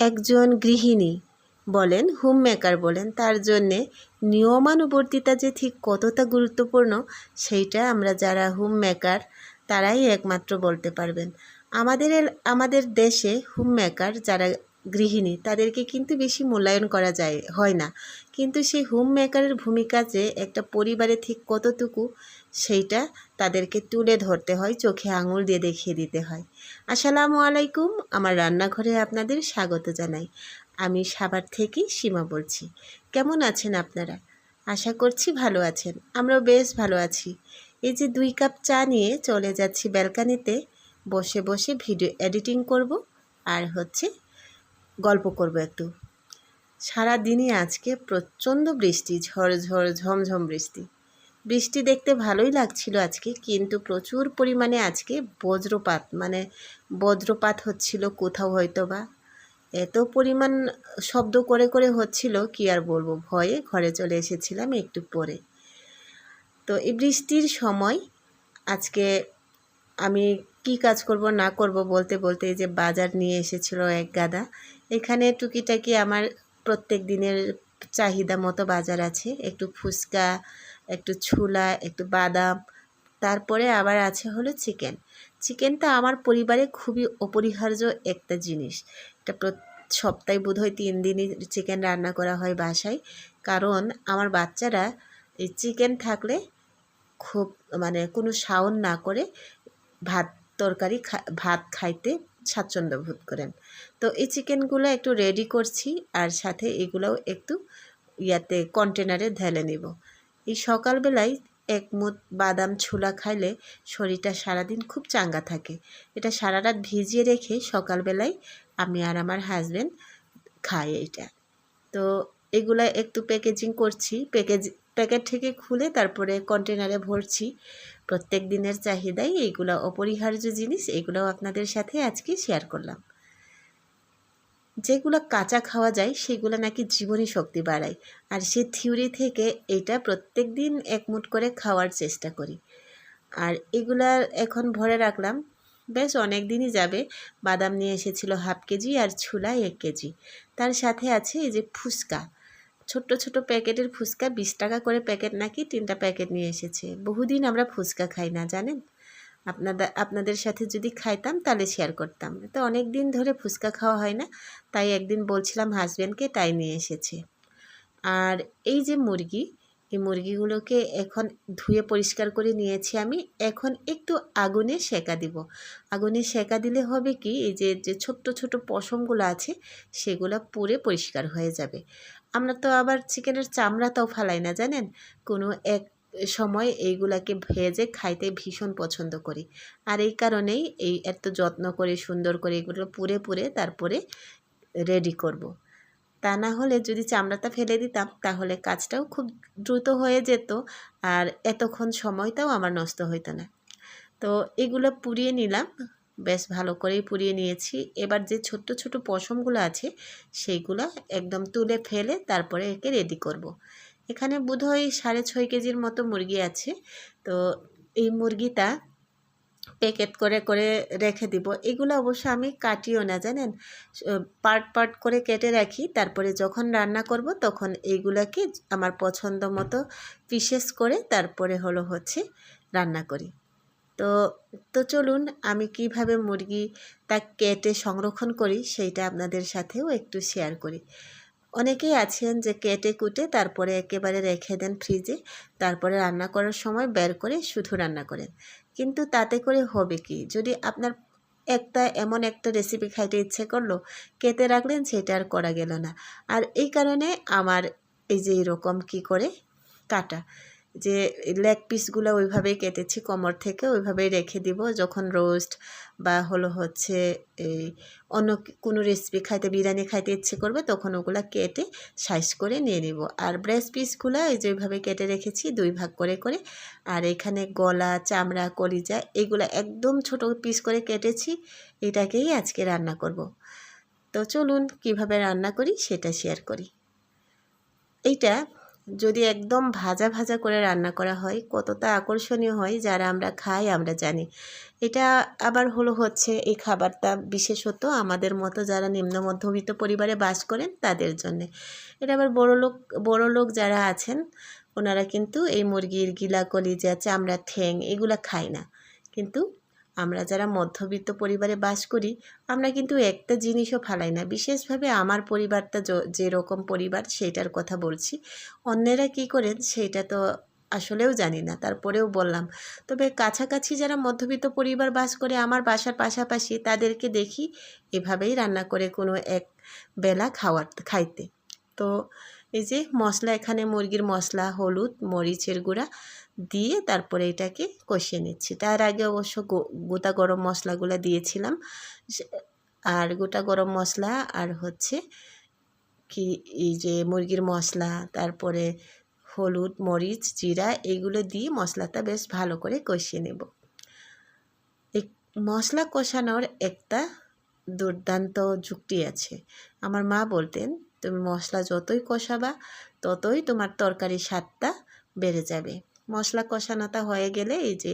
একজন গৃহিণী বলেন হোম মেকার বলেন, তার জন্যে নিয়মানুবর্তিতা যে ঠিক কতটা গুরুত্বপূর্ণ, সেইটা আমরা যারা হোম মেকার তারাই একমাত্র বলতে পারবেন। আমাদের আমাদের দেশে হোম মেকার যারা গৃহিণী, তাদেরকে কিন্তু বেশি মূল্যায়ন করা যায়, হয় না। কিন্তু সেই হোম মেকারের ভূমিকা যে একটা পরিবারে ঠিক কতটুকু, সেইটা তাদেরকে তুলে ধরতে হয়, চোখে আঙুল দিয়ে দেখিয়ে দিতে হয়। আসসালামু আলাইকুম, আমার রান্নাঘরে আপনাদের স্বাগত জানাই। আমি সাবার থেকে সীমা বলছি। কেমন আছেন আপনারা? আশা করছি ভালো আছেন। আমরাও বেশ ভালো আছি। এই যে দুই কাপ চা নিয়ে চলে যাচ্ছি ব্যালকানিতে, বসে বসে ভিডিও এডিটিং করব আর হচ্ছে গল্প করব একটু। সারা দিনই আজকে প্রচণ্ড বৃষ্টি, ঝড় ঝড়, ঝমঝম বৃষ্টি। বৃষ্টি দেখতে ভালোই লাগছিল আজকে, কিন্তু প্রচুর পরিমাণে আজকে বজ্রপাত মানে বজ্রপাত হচ্ছিল কোথাও হয়তো বা এত পরিমাণ শব্দ করে করে হচ্ছিল, কি আর বলব, ভয়ে ঘরে চলে এসেছিলাম একটু পরে। তো এই বৃষ্টির সময় আজকে আমি কি কাজ করব, না করব বলতে বলতে এই যে বাজার নিয়ে এসেছিল এক গাদা, এখানে টুকিটাকি আমার প্রত্যেক দিনের চাহিদা মতো বাজার আছে, একটু ফুচকা একটু ছোলা, একটু বাদাম, তারপরে আবার আছে হলো চিকেন চিকেনটা আমার পরিবারে খুবই অপরিহার্য একটা জিনিস। এটা সপ্তাহে বোধহয় তিন দিনই চিকেন রান্না করা হয় বাসায়। কারণ আমার বাচ্চারা এই চিকেন থাকলে খুব মানে কোনো শাওন না করে ভাত তরকারি ভাত খাইতে স্বাচ্ছন্দ্য বোধ করেন। তো এই চিকেনগুলো একটু রেডি করছি আর সাথে এগুলোও একটু ইয়াতে কন্টেনারে ঢেলে নিব। এই সকালবেলায় এক মুঠ বাদাম ছোলা খাইলে শরীরটা সারাদিন খুব চাঙ্গা থাকে। এটা সারা রাত ভিজিয়ে রেখে সকালবেলায় আমি আর আমার হাজব্যান্ড খাই এটা তো এগুলা একটু প্যাকেজিং করছি। প্যাকেজ প্যাকেট থেকে খুলে তারপরে কন্টেনারে ভরছি। প্রত্যেক দিনের চাহিদাই এইগুলো অপরিহার্য জিনিস, এগুলোও আপনাদের সাথে আজকে শেয়ার করলাম। যেগুলো কাঁচা খাওয়া যায়, সেগুলো নাকি জীবনী শক্তি বাড়ায়। আর সে থিওরি থেকে এটা প্রত্যেক দিন এক মুঠ করে খাওয়ার চেষ্টা করি। আর এগুলা এখন ভরে রাখলাম। বেশ অনেক দিনই যাবে। বাদাম নিয়ে এসেছিল হাফ কেজি আর ছোলা এক কেজি। তার সাথে আছে এই যে ফুচকা। ছোট্ট ছোট প্যাকেটের ফুচকা, বিশ টাকা করে প্যাকেট নাকি তিনটা প্যাকেট নিয়ে এসেছে। বহুদিন আমরা ফুচকা খাই না, জানেন? আপনাদের আপনাদের সাথে যদি খাইতাম তাহলে শেয়ার করতাম। তো অনেক দিন ধরে ফুচকা খাওয়া হয় না, তাই একদিন বলছিলাম হাজব্যান্ডকে তাই নিয়ে এসেছে। আর এই যে মুরগি, এই মুরগিগুলোকে এখন ধুয়ে পরিষ্কার করে নিয়েছি আমি, এখন একটু আগুনে সেকা দিব। আগুনে সেকা দিলে হবে কি, এই যে যে ছোট্ট ছোট পশমগুলো আছে, সেগুলো পুড়ে পরিষ্কার হয়ে যাবে। আমরা তো আবার চিকেনের চামড়াটাও ফালাই না, জানেন? কোনো এক সময় এইগুলাকে ভেজে খাইতে ভীষণ পছন্দ করি আর এই কারণেই এই এত যত্ন করে, সুন্দর করে এগুলো পুড়ে পুরে তারপরে রেডি করব। তা না হলে যদি চামড়াটা ফেলে দিতাম, তাহলে কাজটাও খুব দ্রুত হয়ে যেত আর এতক্ষণ সময়টাও আমার নষ্ট হইতো না তো এগুলো পুড়িয়ে নিলাম, বেশ ভালো করেই পুড়িয়ে নিয়েছি এবার যে ছোট্ট ছোট পশমগুলো আছে, সেইগুলো একদম তুলে ফেলে তারপরে একে রেডি করব। এখানে বোধহয় সাড়ে ছয় কেজির মতো মুরগি আছে। তো এই মুরগিটা প্যাকেট করে করে রেখে দিব। এগুলো অবশ্য আমি কাটিও না, জানেন? পার্ট পার্ট করে কেটে রাখি, তারপরে যখন রান্না করব তখন এইগুলাকে আমার পছন্দ মতো পিসেস করে তারপরে হলো হচ্ছে রান্না করি। তো তো চলুন আমি কীভাবে মুরগি তা কেটে সংরক্ষণ করি সেইটা আপনাদের সাথেও একটু শেয়ার করি। অনেকেই আছেন যে কেটে কুটে তারপরে একেবারে রেখে দেন ফ্রিজে, তারপরে রান্না করার সময় বের করে শুধু রান্না করেন। কিন্তু তাতে করে হবে কি? যদি আপনার একটা এমন একটা রেসিপি খাইতে ইচ্ছে করল, কেটে রাখলেন সেটা আর করা গেল না। আর এই কারণে আমার এই যে এরকম কি করে কাটা যে লেগ পিসগুলো ওইভাবেই কেটেছি, কোমর থেকে ওইভাবেই রেখে দিব। যখন রোস্ট বা হলো হচ্ছে এই অন্য কোনো রেসিপি খাইতে, বিরিয়ানি খাইতে ইচ্ছে করবে, তখন ওগুলা কেটে সাইজ করে নিয়ে নিব। আর ব্রেস্ট পিসগুলো এই যে ওইভাবে কেটে রেখেছি, দুই ভাগ করে করে। আর এখানে গলা, চামড়া, কলিজা এগুলো একদম ছোট পিস করে কেটেছি, এটাকেই আজকে রান্না করব। তো চলুন কীভাবে রান্না করি সেটা শেয়ার করি। এইটা যদি একদম ভাজা ভাজা করে রান্না করা হয়, কতটা আকর্ষণীয় হয় যারা আমরা খাই, আমরা জানি। এটা আবার হলো হচ্ছে এই খাবারটা বিশেষত আমাদের মতো যারা নিম্ন মধ্যবিত্ত পরিবারে বাস করেন তাদের জন্যে। এটা আবার বড় লোক বড় লোক যারা আছেন, ওনারা কিন্তু এই মুরগির গিলা কলিজা চামড়া, ঠ্যাং এগুলা খায় না। কিন্তু আমরা যারা মধ্যবিত্ত পরিবারে বাস করি, আমরা কিন্তু একটা জিনিসও ফালাই না। বিশেষভাবে আমার পরিবারটা যেরকম পরিবার সেইটার কথা বলছি। অন্যেরা কি করেন সেইটা তো আসলেও জানি না, তারপরেও বললাম। তবে কাছাকাছি যারা মধ্যবিত্ত পরিবার বাস করে, আমার বাসার পাশাপাশি তাদেরকে দেখি এভাবেই রান্না করে কোনো এক বেলা খাওয়ার, খাইতে। তো এই যে মশলা, এখানে মুরগির মশলা, হলুদ, মরিচের গুঁড়া দিয়ে তারপরে এটাকে কষিয়ে নিচ্ছি। তার আগে অবশ্য গোটা গরম মশলাগুলো দিয়েছিলাম। আর গোটা গরম মশলা আর হচ্ছে কি, এই যে মুরগির মশলা, তারপরে হলুদ, মরিচ, জিরা এইগুলো দিয়ে মশলাটা বেশ ভালো করে কষিয়ে নেব। এই মশলা কষানোর একটা দুর্দান্ত যুক্তি আছে। আমার মা বলতেন, তুমি মশলা যতই কষাবা, ততই তোমার তরকারির স্বাদটা বেড়ে যাবে। মশলা কষানোটা হয়ে গেলে এই যে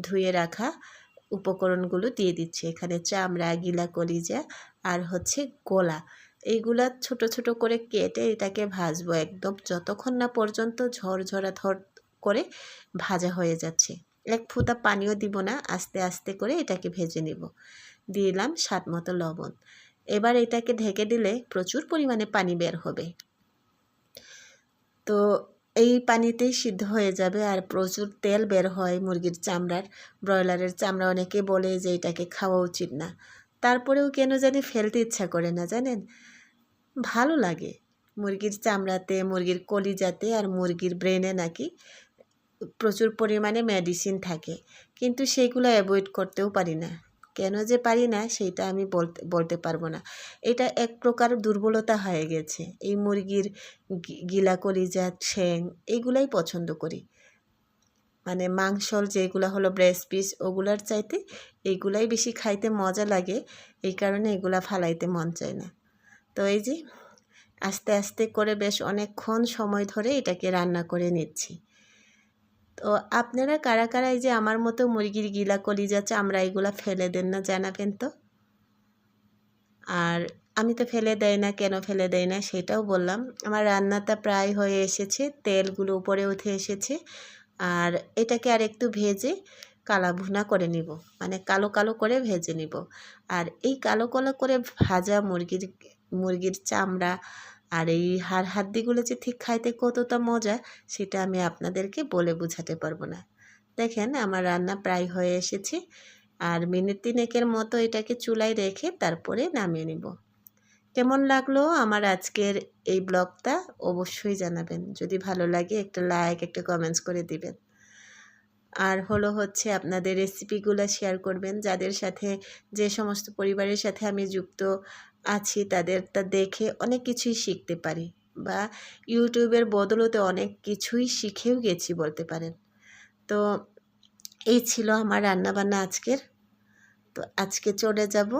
ধুয়ে রাখা উপকরণগুলো দিয়ে দিচ্ছে। এখানে চামড়া, গিলা, কলিজা আর হচ্ছে গোলা। এইগুলা ছোট ছোট করে কেটে এটাকে ভাজবো একদম যতক্ষণ না পর্যন্ত ঝরঝরা ধর করে ভাজা হয়ে যাচ্ছে। এক ফোঁটা পানিও দিব না, আস্তে আস্তে করে এটাকে ভেজে নিব। দিলাম স্বাদ মতো লবণ। এবার এটাকে ঢেকে দিলে প্রচুর পরিমাণে পানি বের হবে। তো এই পানিতেই সিদ্ধ হয়ে যাবে আর প্রচুর তেল বের হয় মুরগির চামড়ার, ব্রয়লারের চামড়া অনেকে বলে যে এটাকে খাওয়া উচিত না। তারপরেও কেন জানি ফেলতে ইচ্ছা করে না, জানেন? ভালো লাগে মুরগির চামড়াতে, মুরগির কলিজাতে আর মুরগির ব্রেনে নাকি প্রচুর পরিমাণে মেডিসিন থাকে। কিন্তু সেগুলো অ্যাভয়েড করতেও পারি না। কেন যে পারি না সেটা আমি বলতে বলতে পারব না। এটা এক প্রকার দুর্বলতা হয়ে গেছে। এই মুরগির গিলা কলিজা, ঠ্যাং এগুলাই পছন্দ করি। মানে মাংসর যেগুলো হলো ব্রেস্ট পিস ওগুলার চাইতে এইগুলাই বেশি খাইতে মজা লাগে, এই কারণে এগুলা ফালাইতে মন চায় না। তো এই যে, আস্তে আস্তে করে বেশ অনেকক্ষণ সময় ধরে এটাকে রান্না করে নিচ্ছি। তো আপনারা কারা কারা এই যে আমার মতো মুরগির গিলা কলিজা চামড়া এগুলা ফেলে দেন না জানাবেন তো? আর আমি তো ফেলে দেয় না, কেন ফেলে দেয় না সেটাও বললাম। আমার রান্নাটা প্রায় হয়ে এসেছে, তেলগুলো উপরে উঠে এসেছে। আর এটাকে আর একটু ভেজে কালা ভুনা করে নিব মানে কালো কালো করে ভেজে নিব। আর এই কালো কালো করে ভাজা মুরগির মুরগির চামড়া আর এই হাড় হাড্ডিগুলো যে ঠিক খাইতে কতটা মজা, সেটা আমি আপনাদেরকে বলে বোঝাতে পারব না। দেখেন, আমার রান্না প্রায় হয়ে এসেছে। আর মিনিট তিনেকের মতো এটাকে চুলায় রেখে তারপরে নামিয়ে নিব। কেমন লাগল আমার আজকের এই ব্লগটা অবশ্যই জানাবেন। যদি ভালো লাগে একটা লাইক, একটা কমেন্টস করে দিবেন। আর হলো হচ্ছে আপনাদের রেসিপিগুলো শেয়ার করবেন। যাদের সাথে, যে সমস্ত পরিবারের সাথে আমি যুক্ত আছি, তাদেরটা দেখে অনেক কিছুই শিখতে পারি বা ইউটিউবের বদলতে অনেক কিছুই শিখেও গেছি বলতে পারেন। তো এই ছিল আমার রান্নাবান্না আজকের। তো আজকে চলে যাব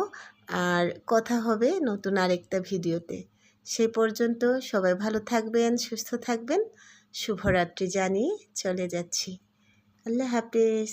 আর কথা হবে নতুন আরেকটা ভিডিওতে। সে পর্যন্ত সবাই ভালো থাকবেন, সুস্থ থাকবেন। শুভরাত্রি জানিয়ে চলে যাচ্ছি। আল্লাহ হাফিজ।